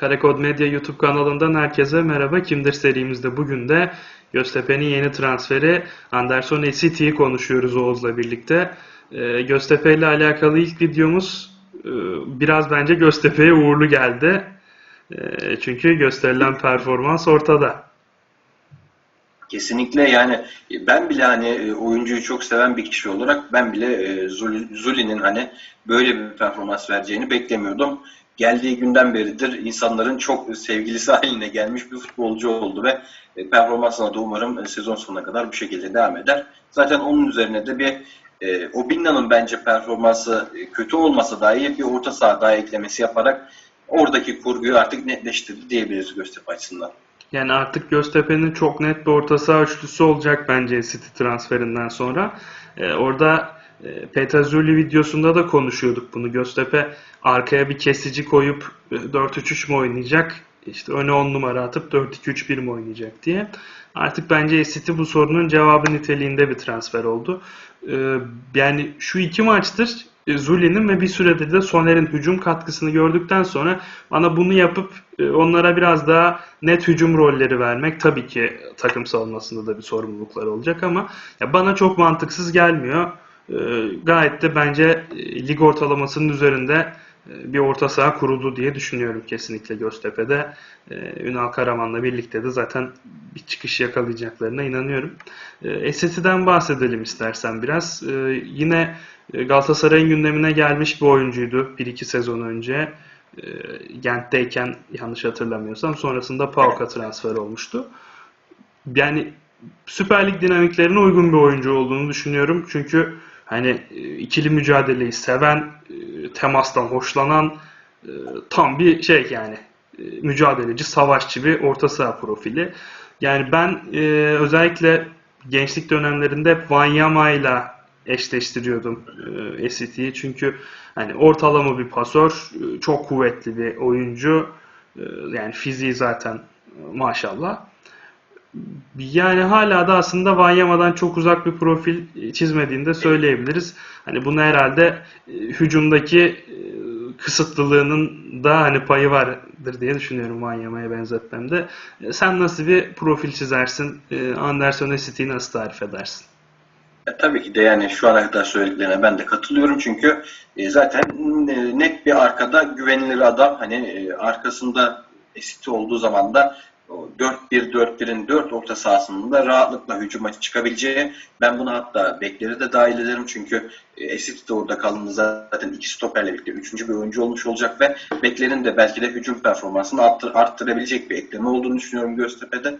Karakod Medya YouTube kanalından herkese merhaba. Kimdir serimizde bugün de Göztepe'nin yeni transferi Anderson Esiti'yi konuşuyoruz Oğuz'la birlikte. Ee, Göztepe ile alakalı ilk videomuz e, biraz bence Göztepe'ye uğurlu geldi. E, çünkü gösterilen performans ortada. Kesinlikle yani ben bile hani e, oyuncuyu çok seven bir kişi olarak ben bile e, Zul- Zuli'nin hani böyle bir performans vereceğini beklemiyordum. Geldiği günden beridir insanların çok sevgilisi haline gelmiş bir futbolcu oldu ve e, performansına da umarım e, sezon sonuna kadar bu şekilde devam eder. Zaten onun üzerine de bir e, Obinna'nın bence performansı e, kötü olmasa dahi bir orta saha daha eklemesi yaparak oradaki kurguyu artık netleştirdi diyebiliriz Göztepe açısından. Yani artık Göztepe'nin çok net bir orta saha üçlüsü olacak bence City transferinden sonra. Ee, orada e, Petazuli videosunda da konuşuyorduk bunu. Göztepe arkaya bir kesici koyup e, 4-3-3 mü oynayacak? İşte öne 10 numara atıp 4-2-3-1 mi oynayacak diye. Artık bence City bu sorunun cevabı niteliğinde bir transfer oldu. Ee, yani şu iki maçtır e, Zuli'nin ve bir süredir de Soner'in hücum katkısını gördükten sonra bana bunu yapıp e, onlara biraz daha net hücum rolleri vermek tabii ki takım savunmasında da bir sorumlulukları olacak ama ya bana çok mantıksız gelmiyor. E, Gayet de bence e, lig ortalamasının üzerinde e, bir orta saha kuruldu diye düşünüyorum kesinlikle Göztepe'de. E, Ünal Karaman'la birlikte de zaten bir çıkış yakalayacaklarına inanıyorum. Eseti'den bahsedelim istersen biraz. Yine e, Galatasaray'ın gündemine gelmiş bir oyuncuydu 1-2 sezon önce. Gent'teyken yanlış hatırlamıyorsam sonrasında PAOK'a transfer olmuştu. Yani Süper Lig dinamiklerine uygun bir oyuncu olduğunu düşünüyorum. Çünkü hani e, ikili mücadeleyi seven, e, temastan hoşlanan e, tam bir şey yani mücadeleci, savaşçı bir orta saha profili. Yani ben özellikle gençlik dönemlerinde hep Wanyama'yla eşleştiriyordum e, Esiti'yi. Çünkü hani ortalama bir pasör, çok kuvvetli bir oyuncu. Yani fiziği zaten maşallah. Yani hala da aslında Wanyama'dan çok uzak bir profil çizmediğini de söyleyebiliriz. Hani bunu herhalde e, hücumdaki e, kısıtlılığının da hani payı vardır diye düşünüyorum Wanyama'ya benzetmemde. E, Sen nasıl bir profil çizersin? E, Anderson City'yi nasıl tarif edersin? E, tabii ki de yani şu ana kadar söylediklerine ben de katılıyorum çünkü e, zaten e, net bir arkada güvenilir adam hani e, arkasında esiti olduğu zaman da 4-1-4-1'in 4 orta sahasının da rahatlıkla hücuma çıkabileceği ben bunu hatta bekleri de dahil ederim çünkü e, Esiti de orada kaldığında zaten iki stoperle birlikte üçüncü bir oyuncu olmuş olacak ve beklerin de belki de hücum performansını arttır, arttırabilecek bir ekleme olduğunu düşünüyorum Göztepe'de.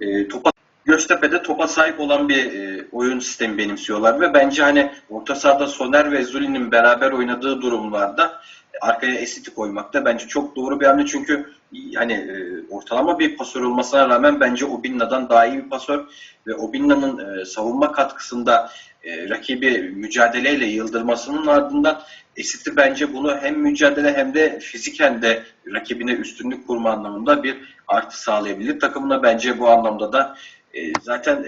E, topa Göztepe'de topa sahip olan bir e, oyun sistemi benimsiyorlar ve bence hani orta sahada Soner ve Zuli'nin beraber oynadığı durumlarda arkaya Esiti koymak da bence çok doğru bir hamle çünkü hani e, ortalama bir pasör olmasına rağmen bence Obinna'dan daha iyi bir pasör ve Obinna'nın e, savunma katkısında e, rakibi mücadeleyle yıldırmasının ardından Esiti bence bunu hem mücadele hem de fiziken de rakibine üstünlük kurma anlamında bir artı sağlayabilir. Takımına bence bu anlamda da zaten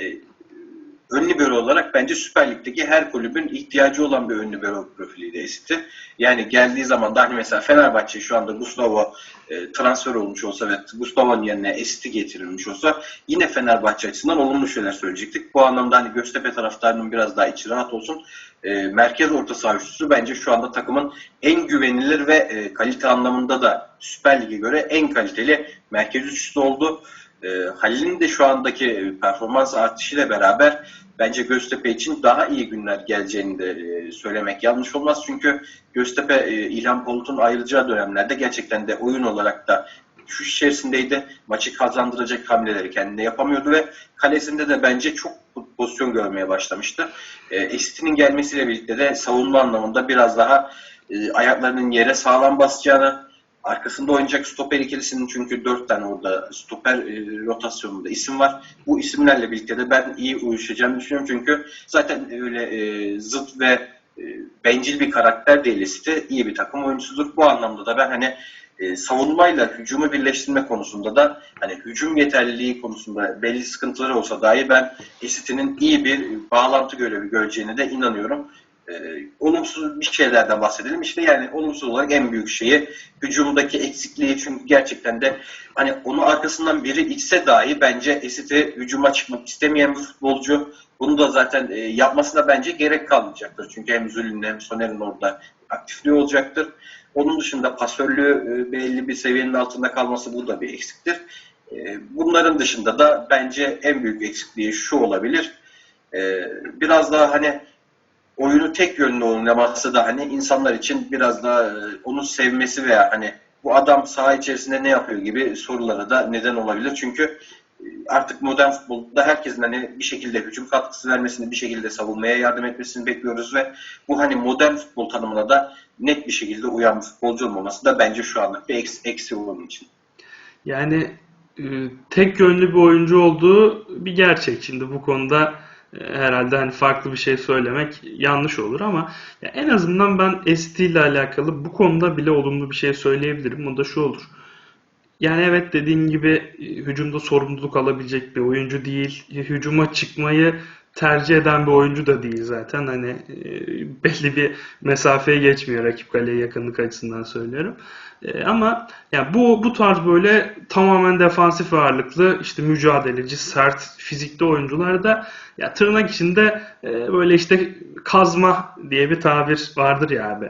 ön libero olarak bence Süper Lig'deki her kulübün ihtiyacı olan bir ön libero profiliydi Esiti. Yani geldiği zaman da hani mesela Fenerbahçe şu anda Gustavo e, transfer olmuş olsa ve Gustavo'nun yerine Esiti getirilmiş olsa yine Fenerbahçe açısından olumlu şeyler söyleyecektik. Bu anlamda hani Göztepe taraftarının biraz daha içi rahat olsun. E, merkez orta saha bence şu anda takımın en güvenilir ve e, kalite anlamında da Süper Lig'e göre en kaliteli merkez üçlüsü oldu. E, Halil'in de şu andaki e, performans artışıyla beraber bence Göztepe için daha iyi günler geleceğini de e, söylemek yanlış olmaz. Çünkü Göztepe e, İlhan Polut'un ayrılacağı dönemlerde gerçekten de oyun olarak da düşüş içerisindeydi. Maçı kazandıracak hamleleri kendine yapamıyordu ve kalesinde de bence çok pozisyon görmeye başlamıştı. E, Esiti'nin gelmesiyle birlikte de savunma anlamında biraz daha e, ayaklarının yere sağlam basacağını, Arkasında oynayacak stoper ikilisinin çünkü dört tane orada stoper e, rotasyonunda isim var. Bu isimlerle birlikte de ben iyi uyuşacağını düşünüyorum. Çünkü zaten öyle e, zıt ve e, bencil bir karakter değil Esite. iyi bir takım oyuncusudur. Bu anlamda da ben hani e, savunmayla hücumu birleştirme konusunda da hani hücum yeterliliği konusunda belli sıkıntıları olsa dahi ben Esite'nin iyi bir bağlantı görevi göreceğine de inanıyorum. Ee, olumsuz bir şeylerden bahsedelim. İşte yani olumsuz olarak en büyük şeyi hücumdaki eksikliği çünkü gerçekten de hani onu arkasından biri içse dahi bence Esit'i hücuma çıkmak istemeyen bir futbolcu. Bunu da zaten e, yapmasına bence gerek kalmayacaktır. Çünkü hem Zül'ün hem Soner'in orada aktifliği olacaktır. Onun dışında pasörlüğü e, belli bir seviyenin altında kalması bu da bir eksiktir. E, bunların dışında da bence en büyük eksikliği şu olabilir. E, biraz daha hani oyunu tek yönlü oynaması da hani insanlar için biraz daha e, onu sevmesi veya hani bu adam saha içerisinde ne yapıyor gibi sorulara da neden olabilir. Çünkü e, artık modern futbolda herkesin hani bir şekilde hücum katkısı vermesini, bir şekilde savunmaya yardım etmesini bekliyoruz ve bu hani modern futbol tanımına da net bir şekilde uyan bir futbolcu olmaması da bence şu anlık bir eksi, eksi onun için. Yani e, tek yönlü bir oyuncu olduğu bir gerçek. Şimdi bu konuda herhalde hani farklı bir şey söylemek yanlış olur ama en azından ben ST ile alakalı bu konuda bile olumlu bir şey söyleyebilirim. O da şu olur. Yani evet dediğin gibi e, hücumda sorumluluk alabilecek bir oyuncu değil. Hücuma çıkmayı tercih eden bir oyuncu da değil zaten. Hani e, belli bir mesafeye geçmiyor rakip kaleye yakınlık açısından söylüyorum. E, ama yani bu bu tarz böyle tamamen defansif ağırlıklı işte mücadeleci, sert, fizikli oyuncularda ya tırnak içinde e, böyle işte kazma diye bir tabir vardır ya abi.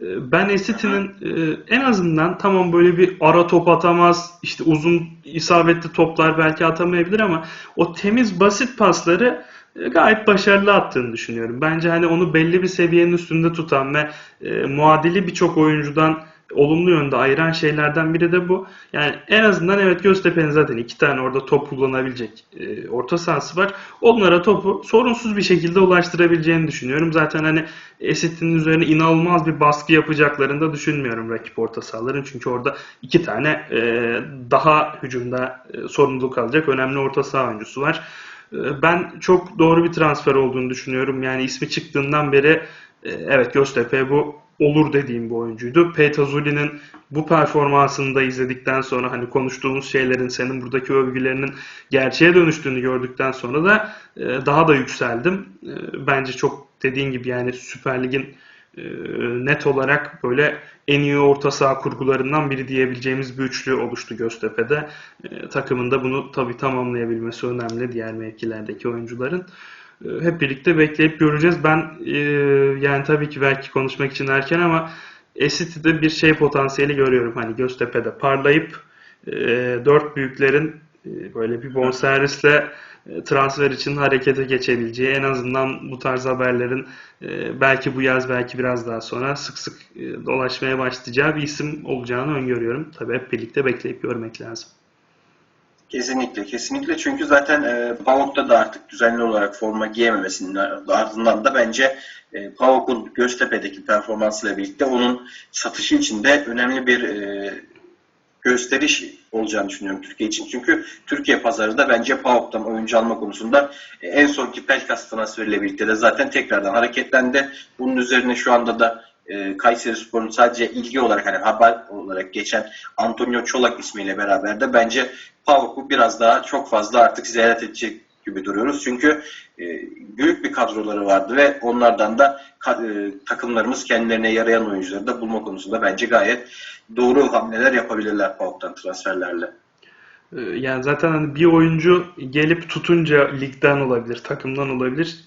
E, Ben Esiti'nin e, en azından tamam böyle bir ara top atamaz, işte uzun isabetli toplar belki atamayabilir ama o temiz basit pasları gayet başarılı attığını düşünüyorum. Bence hani onu belli bir seviyenin üstünde tutan ve e, muadili birçok oyuncudan olumlu yönde ayıran şeylerden biri de bu. Yani en azından evet Göztepe'nin zaten iki tane orada top kullanabilecek e, orta sahası var. Onlara topu sorunsuz bir şekilde ulaştırabileceğini düşünüyorum. Zaten hani Esit'in üzerine inanılmaz bir baskı yapacaklarını da düşünmüyorum rakip orta sahaların. Çünkü orada iki tane e, daha hücumda e, sorumluluk alacak önemli orta saha oyuncusu var. E, Ben çok doğru bir transfer olduğunu düşünüyorum. Yani ismi çıktığından beri e, evet Göztepe bu olur dediğim bir oyuncuydu. Peyta Zuli'nin bu performansını da izledikten sonra hani konuştuğumuz şeylerin senin buradaki övgülerinin gerçeğe dönüştüğünü gördükten sonra da e, daha da yükseldim. E, Bence çok dediğin gibi yani Süper Lig'in net olarak böyle en iyi orta saha kurgularından biri diyebileceğimiz bir üçlü oluştu Göztepe'de. E, takımın da bunu tabii tamamlayabilmesi önemli diğer mevkilerdeki oyuncuların. E, hep birlikte bekleyip göreceğiz. Ben e, yani tabii ki belki konuşmak için erken ama City'de bir şey potansiyeli görüyorum. Hani Göztepe'de parlayıp e, dört büyüklerin e, böyle bir bonservisle e, transfer için harekete geçebileceği en azından bu tarz haberlerin e, belki bu yaz belki biraz daha sonra sık sık e, dolaşmaya başlayacağı bir isim olacağını öngörüyorum. Tabii hep birlikte bekleyip görmek lazım. Kesinlikle, kesinlikle. Çünkü zaten e, PAOK'ta da artık düzenli olarak forma giyememesinin ardından da bence e, PAOK'un Göztepe'deki performansıyla birlikte onun satışı için de önemli bir e, gösteriş olacağını düşünüyorum Türkiye için. Çünkü Türkiye pazarı da bence PAOK'tan oyuncu alma konusunda e, en sonki Pelkas transferiyle birlikte de zaten tekrardan hareketlendi. Bunun üzerine şu anda da e, Kayseri Spor'un sadece ilgi olarak hani haber olarak geçen Antonio Çolak ismiyle beraber de bence PAOK'u biraz daha çok fazla artık ziyaret edecek gibi duruyoruz. Çünkü e, büyük bir kadroları vardı ve onlardan da e, takımlarımız kendilerine yarayan oyuncuları da bulma konusunda bence gayet doğru hamleler yapabilirler PAOK'tan transferlerle. E, Yani zaten hani bir oyuncu gelip tutunca ligden olabilir, takımdan olabilir.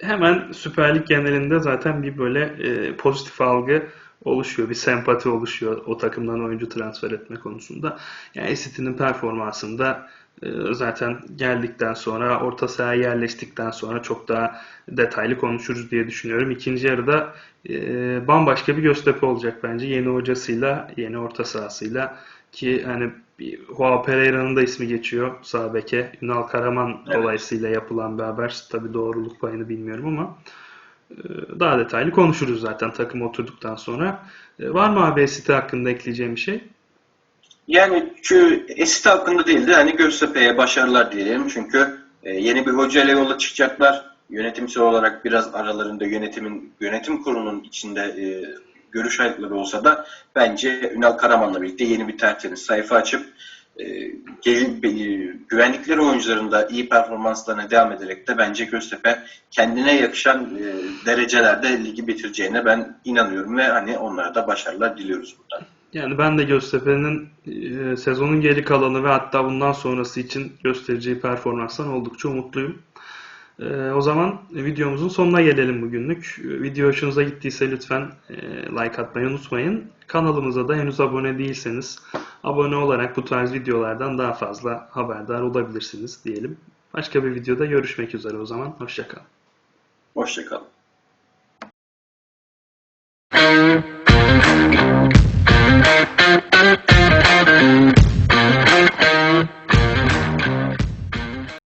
Hemen Süper Lig genelinde zaten bir böyle e, pozitif algı oluşuyor, bir sempati oluşuyor o takımdan oyuncu transfer etme konusunda. Yani City'nin performansında zaten geldikten sonra, orta sahaya yerleştikten sonra çok daha detaylı konuşuruz diye düşünüyorum. İkinci yarıda e, bambaşka bir Göztepe olacak bence yeni hocasıyla, yeni orta sahasıyla ki hani Joao Pereira'nın da ismi geçiyor sağ beke. Ünal Karaman Evet. dolayısıyla yapılan bir haber. Tabii doğruluk payını bilmiyorum ama e, daha detaylı konuşuruz zaten takım oturduktan sonra. E, Var mı abi City hakkında ekleyeceğim bir şey? Yani şu Esit hakkında değil de hani Göztepe'ye başarılar diyelim. Çünkü e, yeni bir hoca ile yola çıkacaklar. Yönetimsel olarak biraz aralarında yönetimin yönetim kurulunun içinde e, görüş ayrılıkları olsa da bence Ünal Karaman'la birlikte yeni bir tertemiz sayfa açıp e, gel- e, güvenlikleri oyuncularında iyi performanslarına devam ederek de bence Göztepe kendine yakışan e, derecelerde ligi bitireceğine ben inanıyorum ve hani onlara da başarılar diliyoruz buradan. Yani ben de Göztepe'nin e, sezonun geri kalanı ve hatta bundan sonrası için göstereceği performanstan oldukça umutluyum. E, o zaman videomuzun sonuna gelelim bugünlük. E, Video hoşunuza gittiyse lütfen e, like atmayı unutmayın. Kanalımıza da henüz abone değilseniz abone olarak bu tarz videolardan daha fazla haberdar olabilirsiniz diyelim. Başka bir videoda görüşmek üzere o zaman. Hoşçakalın. Hoşçakalın.